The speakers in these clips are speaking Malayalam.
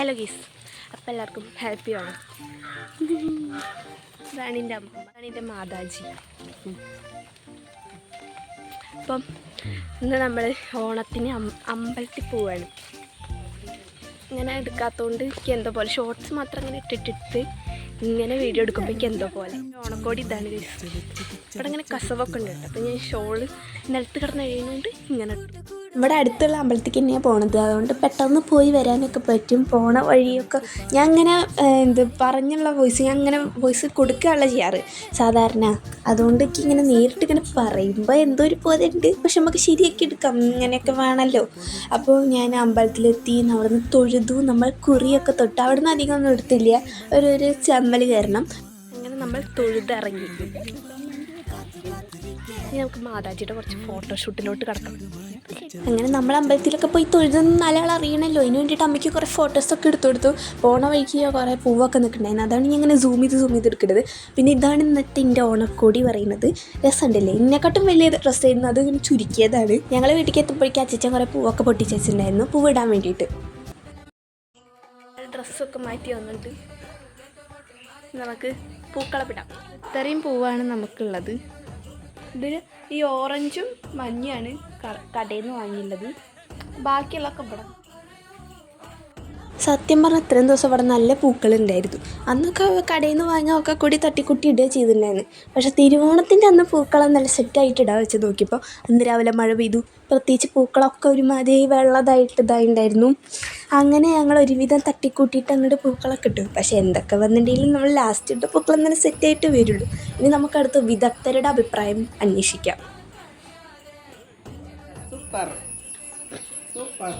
ഹലോ ഗീസ് അപ്പം എല്ലാവർക്കും ഹാപ്പി ആണ്. റാണിന്റെ അമ്മ. റാണിന്റെ മാതാജി. അപ്പം ഇന്ന് നമ്മൾ ഓണത്തിന് അമ്പലത്തിൽ പോവാണ്. ഇങ്ങനെ എടുക്കാത്തതുകൊണ്ട് എനിക്ക് എന്തോ പോലെ ഷോർട്സ് മാത്രം ഇങ്ങനെ ഇട്ടിട്ടിട്ട് ഇങ്ങനെ വീഡിയോ എടുക്കുമ്പോൾ എനിക്ക് എന്തോ പോലെ. ഓണക്കോടി ഇതാണ്. ഇവിടെ ഇങ്ങനെ കസവൊക്കെ ഉണ്ട് അപ്പം ഞാൻ ഷോൾ നിലത്ത് കിടന്ന് കഴിയുന്നതുകൊണ്ട് ഇങ്ങനെ ഇട്ടു. ഇവിടെ അടുത്തുള്ള അമ്പലത്തേക്ക് തന്നെയാണ് പോണത്. അതുകൊണ്ട് പെട്ടെന്ന് പോയി വരാനൊക്കെ പറ്റും. പോണ വഴിയൊക്കെ ഞാൻ അങ്ങനെ എന്ത് പറഞ്ഞുള്ള വോയിസ് ഞാൻ അങ്ങനെ വോയിസ് കൊടുക്കുകയല്ല ചെയ്യാറ്. സാധാരണ. അതുകൊണ്ട് ഇങ്ങനെ നേരിട്ട് ഇങ്ങനെ പറയുമ്പോൾ എന്തോ ഒരു പോലെ ഉണ്ട് പക്ഷെ നമുക്ക് ശരിയാക്കി എടുക്കാം. ഇങ്ങനെയൊക്കെ വേണമല്ലോ അപ്പോൾ ഞാൻ അമ്പലത്തിലെത്തി അവിടെ നിന്ന് തൊഴുതു. നമ്മൾ കുറിയൊക്കെ തൊട്ട് അവിടെ നിന്ന് അധികം ഒന്നും എടുത്തില്ല. ഒരു ഒരു ചമ്മൽ കയറണം. അങ്ങനെ നമ്മൾ തൊഴുതിറങ്ങി ഇനി നമുക്ക് മാതാജിയുടെ കുറച്ച് ഫോട്ടോഷൂട്ടിലോട്ട് കിടക്കണം അങ്ങനെ നമ്മൾ അമ്പലത്തിലൊക്കെ പോയി തൊഴുതെന്ന് നല്ലയാൾ അറിയണല്ലോ. അതിന് വേണ്ടിയിട്ട് അമ്മയ്ക്ക് കുറേ ഫോട്ടോസൊക്കെ എടുത്തു കൊടുത്തു. പോണ വഴിക്ക് കുറേ പൂവൊക്കെ നിൽക്കണ്ടായിരുന്നു അതാണ് ഞാൻ ഇങ്ങനെ സൂം ചെയ്ത് സൂം ചെയ്ത് എടുക്കുന്നത് പിന്നെ ഇതാണ് ഇന്നത്തെ എന്റെ ഓണക്കോടി പറയുന്നത്. രസമുണ്ടല്ലേ? എന്നെക്കാട്ടും വലിയ ഡ്രസ്സായിരുന്നു അത് ഇങ്ങനെ ചുരുക്കിയതാണ്. ഞങ്ങൾ വീട്ടിലേക്ക് എത്തുമ്പോഴേക്കും അച്ഛൻ കുറേ പൂവൊക്കെ പൊട്ടിച്ച് വെച്ചിട്ടുണ്ടായിരുന്നു പൂവ് ഇടാൻ വേണ്ടിയിട്ട്. ഡ്രസ്സൊക്കെ മാറ്റി വന്നിട്ട് നമുക്ക് പൂക്കളപ്പിടാം ഇത്രയും പൂവാണ് നമുക്കുള്ളത്. ഇതിൽ ഈ ഓറഞ്ചും മഞ്ഞയാണ് കടയിൽ നിന്ന് വാങ്ങിയുള്ളത്. ബാക്കിയുള്ളതൊക്കെ ഇവിടെ. സത്യം പറഞ്ഞാൽ ഇത്രയും ദിവസം ഇവിടെ നല്ല പൂക്കളുണ്ടായിരുന്നു. അന്നൊക്കെ കടയിൽ നിന്ന് വാങ്ങാൻ ഒക്കെ കൂടി തട്ടിക്കുട്ടി ഇടുക ചെയ്തിട്ടുണ്ടായിരുന്നു. പക്ഷേ തിരുവോണത്തിന്റെ അന്ന് പൂക്കളം നല്ല സെറ്റായിട്ട് ഇടാൻ വെച്ച് നോക്കിയപ്പോൾ അന്ന് രാവിലെ മഴ പെയ്തു. പ്രത്യേകിച്ച് പൂക്കളൊക്കെ ഒരുമാതിരി വെള്ളതായിട്ട് ഉണ്ടായിരുന്നു അങ്ങനെ ഞങ്ങൾ ഒരുവിധം തട്ടിക്കൂട്ടിയിട്ട് അങ്ങോട്ട് പൂക്കളൊക്കെ ഇട്ടു. പക്ഷെ എന്തൊക്കെ വന്നിട്ടുണ്ടെങ്കിലും നമ്മൾ ലാസ്റ്റ് ഇട്ട പൂക്കളം തന്നെ സെറ്റായിട്ട് വരുള്ളൂ. ഇനി നമുക്കടുത്ത് വിദഗ്ധരുടെ അഭിപ്രായം അന്വേഷിക്കാം. സൂപ്പർ. സൂപ്പർ.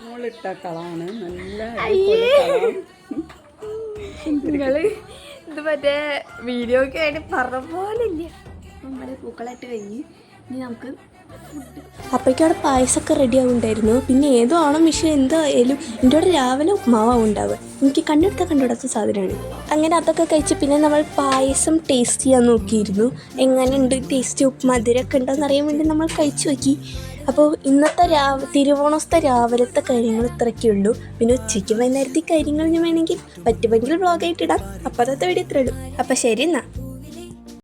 ചുമളിട്ട കളാണ്. നല്ല നിങ്ങൾ ഇത് മറ്റേ വീഡിയോ ഒക്കെ ആയിട്ട് പറഞ്ഞ പോലെ ഇല്ല നമ്മുടെ പൂക്കളായിട്ട് കഴിഞ്ഞ് ഇനി നമുക്ക് അപ്പോഴേക്കും അവിടെ പായസമൊക്കെ റെഡി ആവുണ്ടായിരുന്നു. പിന്നെ ഏതോ ഓണം വിഷയം എന്തായാലും എന്റെ അവിടെ രാവിലെ ഉപ്മാവാണ് ഉണ്ടാവുക. എനിക്ക് കണ്ടെടുത്താൽ കണ്ടുപിടാത്ത സാധനമാണ്. അങ്ങനെ അതൊക്കെ കഴിച്ച് പിന്നെ നമ്മൾ പായസം ടേസ്റ്റ് ചെയ്യാൻ നോക്കിയിരുന്നു. എങ്ങനെയുണ്ട് ടേസ്റ്റ് ഉപ്പ് മധുരമൊക്കെ ഉണ്ടോ എന്നറിയാൻ വേണ്ടി നമ്മൾ കഴിച്ചു നോക്കി. അപ്പോൾ ഇന്നത്തെ രാവ് തിരുവോണത്തെ രാവിലത്തെ കാര്യങ്ങൾ ഇത്രയൊക്കെ ഉള്ളൂ. പിന്നെ ഉച്ചയ്ക്ക് വൈകുന്നേരത്തെ കാര്യങ്ങൾ ഞാൻ വേണമെങ്കിൽ പറ്റുമെങ്കിൽ വ്ളോഗായിട്ട് ഇടാം. അപ്പോൾ ഇത്രയുള്ളൂ അപ്പോൾ ശരി എന്നാൽ